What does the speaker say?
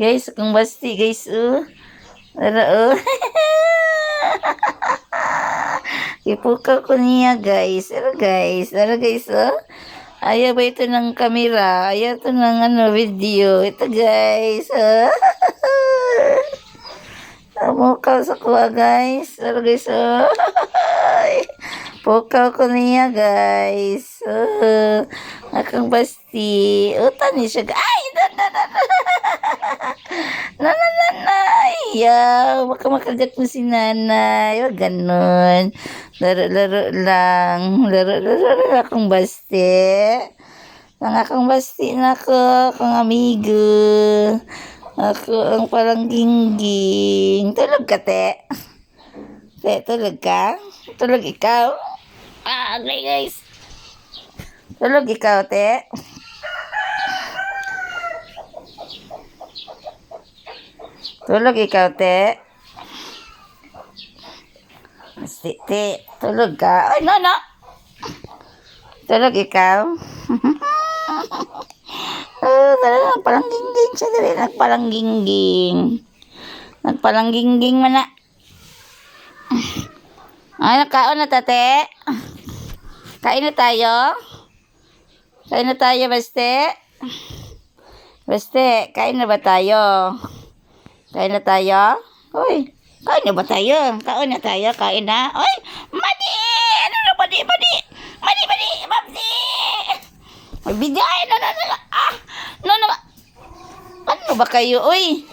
Guys, kung basti, guys, oh. Tara, oh. Ipukaw ko niya, guys. Tara, guys. Tara, guys, oh. Ayaw ba ito ng kamera? Ayaw ito ng ano, video. Ito, guys. Oh. Namukaw sa kuha, guys. Tara, guys, oh. Pukaw ko niya, guys. Oh. Akang basti. Utan ni siya. Ay! Na, na, na, na. Ayaw. Baka makagat mo si nanay. Huwag ganun. Laro-laro lang. Laro-laro lang akong basti. Ang akong basti na ako. Akong amigo. Ako ang parang gingging. Tulog ka, te. Te, tulog ka? Tulog ikaw? Ah, okay, guys. Tulog ikaw, te. Tulog ikaw, te. Si, te. Tulog ka. Ay, no, no. Tulog ikaw. oh, talaga, parang gingging siya dali. Nagparang gingging. Nagparang gingging man na. Ay, nakaon na, tate. Kain na tayo. Kain na tayo, Baste. Baste, kain na ba tayo? Kain na tayo? Uy, kain na ba tayo? Kain na tayo, kain na. Uy, madi! Ano na, madi, madi? Madi, madi, madi! Bigay na, na, na, ah! No, no, ano ba kayo, uy?